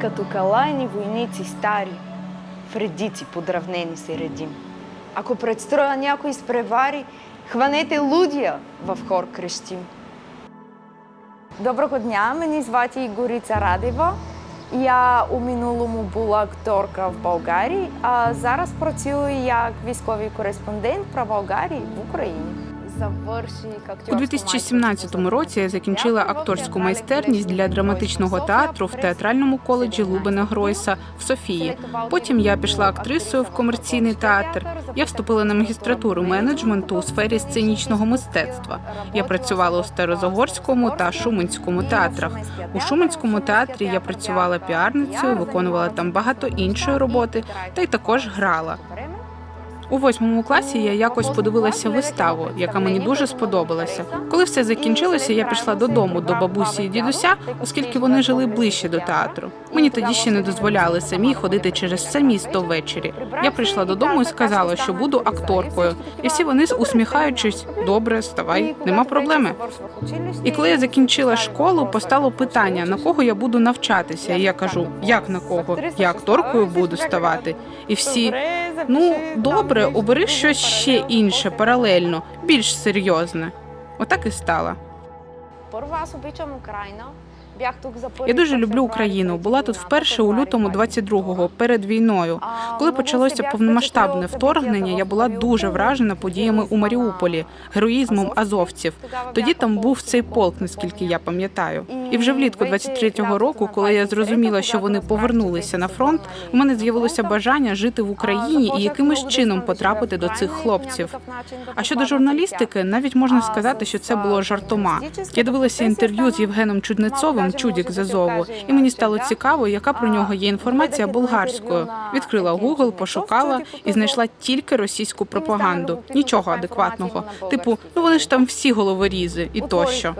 като калайни войници стари, в редици подравнени се редим. Ако пред строя някой изпревари, хванете лудия в хор крещим. Доброго дня, мені звати Ігоріця Радева. Я у минулому була акторка в Болгарії, а зараз працюю як військовий кореспондент про Болгарію в Україні. У 2017 році я закінчила акторську майстерність для драматичного театру в театральному коледжі Лубена Гройса в Софії. Потім я пішла актрисою в комерційний театр. Я вступила на магістратуру менеджменту у сфері сценічного мистецтва. Я працювала у Старозагорському та Шуменському театрах. У Шуменському театрі я працювала піарницею, виконувала там багато іншої роботи, та й також грала. У восьмому класі я якось подивилася виставу, яка мені дуже сподобалася. Коли все закінчилося, я пішла додому до бабусі і дідуся, оскільки вони жили ближче до театру. Мені тоді ще не дозволяли самі ходити через все місто ввечері. Я прийшла додому і сказала, що буду акторкою. І всі вони усміхаючись, добре, ставай, нема проблеми. І коли я закінчила школу, постало питання, на кого я буду навчатися. І я кажу, як на кого? Я акторкою буду ставати. І всі ну добре, обери щось ще інше, паралельно, більш серйозне. Отак і стала. Първо, аз обичам Україна. Я дуже люблю Україну. Була тут вперше у лютому 22-го, перед війною. Коли почалося повномасштабне вторгнення, я була дуже вражена подіями у Маріуполі, героїзмом азовців. Тоді там був цей полк, наскільки я пам'ятаю. І вже влітку 23-го року, коли я зрозуміла, що вони повернулися на фронт, у мене з'явилося бажання жити в Україні і якимось чином потрапити до цих хлопців. А щодо журналістики, навіть можна сказати, що це було жартома. Я дивилася інтерв'ю з Євгеном Чуднецовим, Чудік з Азову, і мені стало цікаво, яка про нього є інформація болгарською. Відкрила Google, пошукала і знайшла тільки російську пропаганду. Нічого адекватного. Типу, ну вони ж там всі головорізи і тощо.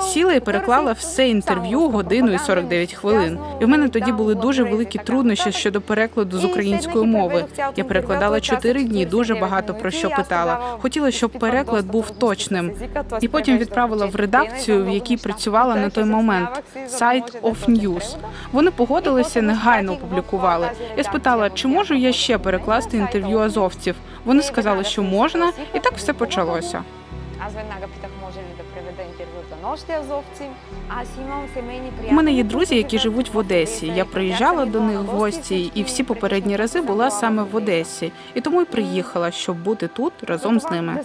Сіла і переклала все інтерв'ю годину і 49 хвилин. І в мене тоді були дуже великі труднощі щодо перекладу з української мови. Я перекладала чотири дні, дуже багато про що питала. Хотіла, щоб переклад був точним. І потім відправила в редакцію, в якій працювала на той момент. Сайт of News. Вони погодилися, негайно опублікували. Я спитала, чи можу я ще перекласти інтерв'ю азовців. Вони сказали, що можна, і так все почалося. Аз веднага питах, може ли да преведа інтерв'ю за нощі азовці. Аз имам сімейні У мене є друзі, які живуть в Одесі. Я приїжджала до них в гості, і всі попередні рази була саме в Одесі. І тому й приїхала, щоб бути тут разом з ними.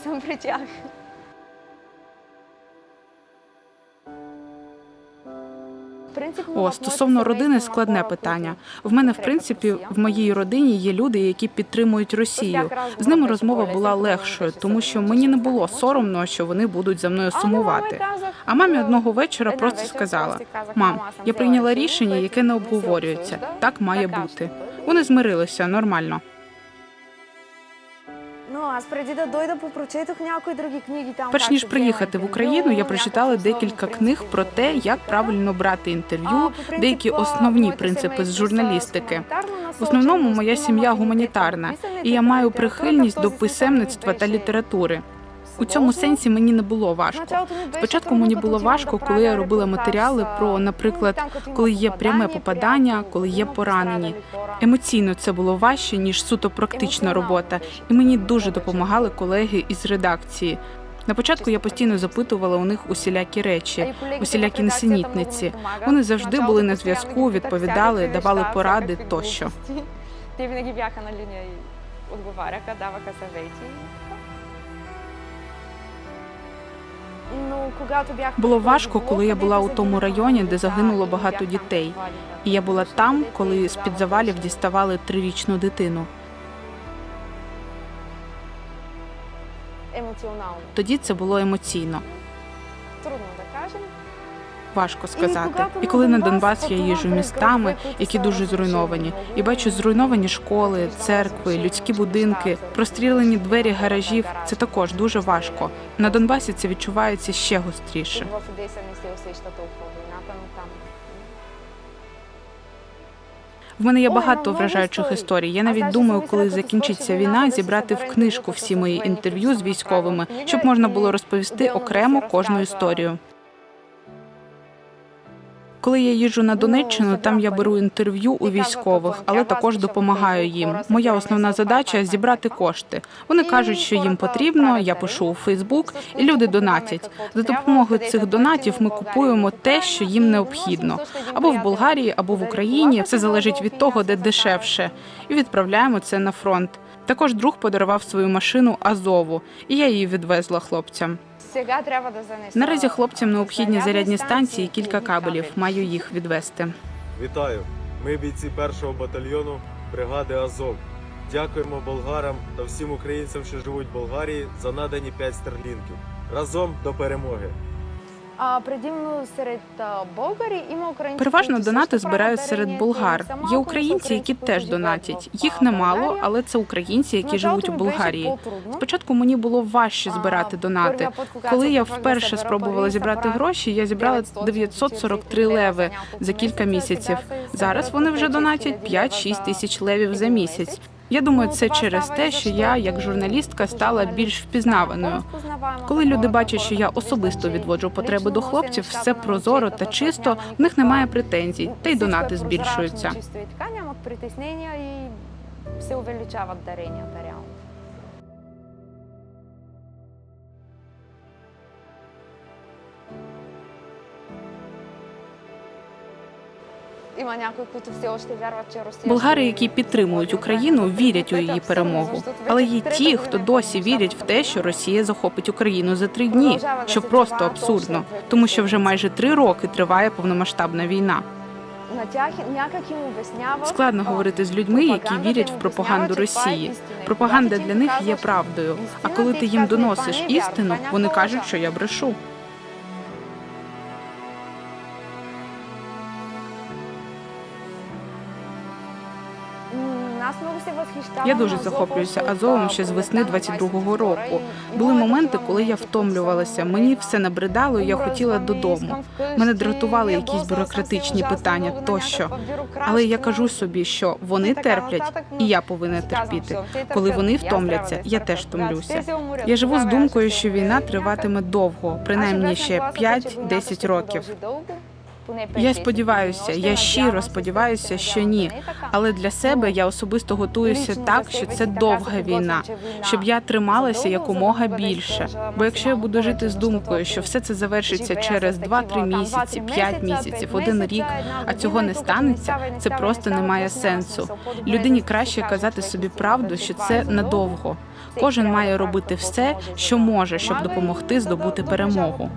О, стосовно родини складне питання. В мене, в принципі, в моїй родині є люди, які підтримують Росію. З ними розмова була легшою, тому що мені не було соромно, що вони будуть за мною сумувати. А мамі одного вечора просто сказала: мам, я прийняла рішення, яке не обговорюється. Так має бути. Вони змирилися нормально. Перш ніж приїхати в Україну, я прочитала декілька книг про те, як правильно брати інтерв'ю, деякі основні принципи з журналістики. В основному моя сім'я гуманітарна, і я маю прихильність до писемництва та літератури. У цьому сенсі мені не було важко. Спочатку мені було важко, коли я робила матеріали про, наприклад, коли є пряме попадання, коли є поранені. Емоційно це було важче ніж суто практична робота, і мені дуже допомагали колеги із редакції. На початку я постійно запитувала у них усілякі речі, усілякі несенітниці. Вони завжди були на зв'язку, відповідали, давали поради тощо. Бяха на лінія і отговаряха, даваха Було важко, коли я була у тому районі, де загинуло багато дітей. І я була там, коли з під завалів діставали трирічну дитину. Тоді це було емоційно. Важко сказати. І коли на Донбас я їжджу містами, які дуже зруйновані, і бачу зруйновані школи, церкви, людські будинки, прострілені двері гаражів. Це також дуже важко. На Донбасі це відчувається ще гостріше. В мене є багато вражаючих історій. Я навіть думаю, коли закінчиться війна, зібрати в книжку всі мої інтерв'ю з військовими, щоб можна було розповісти окремо кожну історію. Коли я їжджу на Донеччину, там я беру інтерв'ю у військових, але також допомагаю їм. Моя основна задача зібрати кошти. Вони кажуть, що їм потрібно. Я пишу у Фейсбук, і люди донатять. За допомогою цих донатів ми купуємо те, що їм необхідно, або в Болгарії, або в Україні. Все залежить від того, де дешевше, і відправляємо це на фронт. Також друг подарував свою машину Азову, і я її відвезла хлопцям. Наразі хлопцям необхідні зарядні станції, і кілька кабелів. Маю їх відвести. Вітаю! Ми бійці першого батальйону бригади Азов. Дякуємо болгарам та всім українцям, що живуть в Болгарії, за надані 5 стерлінків. Разом до перемоги! А, предимно серед а, болгарі има українці. Переважно які донати също збирають правят серед дарения, болгар. і са Є малко, но українці, са які українці, теж които донатять. живеят Їх в немало, България. але це українці, які Спочатку живуть у ми беше Болгарії. по-трудно. Спочатку мені було важче збирати А, донати. първия път, когато Коли се я опитвах да вперше събера спробувала пари, зібрати събрах гроші, я зібрала 943 леви за кілька місяців. Зараз вони вже донатять 5-6 тисяч левів за місяць. Я думаю, це через те, що я, як журналістка, стала більш впізнаваною. Коли люди бачать, що я особисто відводжу потреби до хлопців, все прозоро та чисто, в них немає претензій, та й донати збільшуються. Чисто і така Болгари, ще які підтримують Україну, вірять у її перемогу. Але є ті, хто досі вірять в те, що Росія захопить Україну за три дні, що просто абсурдно, тому що вже майже три роки триває повномасштабна війна. Складно говорити з людьми, які вірять в пропаганду е Росії. Пропаганда для них є правдою. А коли ти їм доносиш «Това не е істину, вони кажуть, що я брешу. Я дуже на захоплююся Азов, Азовом от, ще з а, весни пролетта на 22-го року. 22-ра і Були було моменти, такива коли я моменти, втомлювалася. коли Мені съм все набридало, і я хотіла образна, додому. искам вкъщи, Мене дратували я якісь босса, съм бюрократичні си ужасно питання много на тощо. някаква бюрократщина. Але я кажу собі, що вони І така терплять, нататък, і ну, я повинна Си казвам, терпіти. що те Коли търпят, вони і аз трябва втомляться, да я изтърпя. теж Когато втомлюся. те се уморят, Я живу з тогава думкою, ще що се війна уморят. триватиме довго, принаймні Аз ще живея с нагласата, че войната 5-10 ще років. продължи дълго, поне Я 5-10 сподіваюся, години. я Още щиро надявам се, сподіваюся, се що надявам, ні. да не е така. Але для себе я особисто готуюся Лично так, за що себе це си така довга се війна, підготвям, че війна щоб я трималася задовго, якомога за да бъде більше. стежа Бо якщо я максимално буду жити з повече, думкою, защото що все це завершиться живея через с 2-3 такива, там, місяці, 2-3 5 месеца, місяців, пет один месеца, рік, една а цього година, не і тук не станеться, става, і не це става, просто не не става, має просто няма сенсу. смисъл. По-добре Людині да си краще каже казати човек собі истината, правду, да що това це е задълго. надовго. Всеки Кожен трябва має да прави робити каквото все, може, за що да може, щоб помага і допомогти за да здобути доближава перемогу.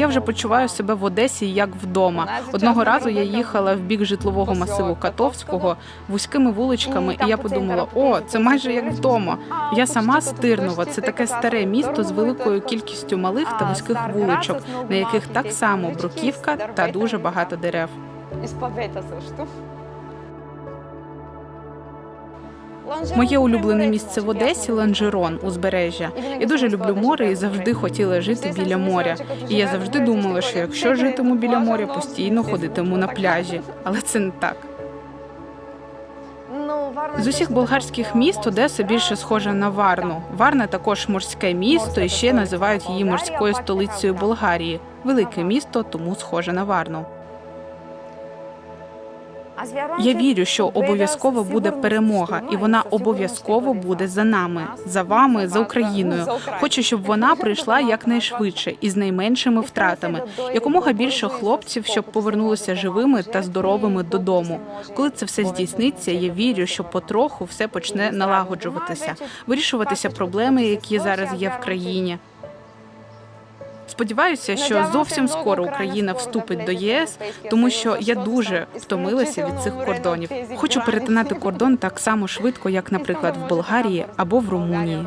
Я вже от, почуваю а, себе в Одесі як вдома. Наразі Одного часто разу я робити їхала в бік житлового посілок масиву Катовського вузькими вуличками, І і там я по подумала: центру о, проїжджу це по майже центру як вулиці. вдома. А, Я почти сама като з в Тирнова. къщи, Це те таке казват, старе місто з Търново, великою і то- кількістю малих та А, вузьких стар град вуличок, с много на яких малки так тези само вулички, бруківка з та дървета дуже і багато така. дерев. І Моє улюблене місце в Одесі Ланжерон, узбережжя. Я дуже люблю море і завжди хотіла жити біля моря. І я завжди думала, що якщо житиму біля моря, постійно ходитиму на пляжі. Але це не так. З усіх болгарських міст Одеса більше схожа на Варну. Варна також морське місто, і ще називають її морською столицею Болгарії. Велике місто, тому схоже на Варну. Я вірю, що обов'язково буде перемога, і вона обов'язково буде за нами, за вами, за Україною. Хочу, щоб вона прийшла якнайшвидше і з найменшими втратами. Якомога більше хлопців, щоб повернулися живими та здоровими додому. Коли це все здійсниться, я вірю, що потроху все почне налагоджуватися, вирішуватися проблеми, які зараз є в країні. Сподіваюся, що зовсім скоро Україна вступить до ЄС, тому що я дуже втомилася від цих кордонів. Хочу перетинати кордон так само швидко, як, наприклад, в Болгарії або в Румунії.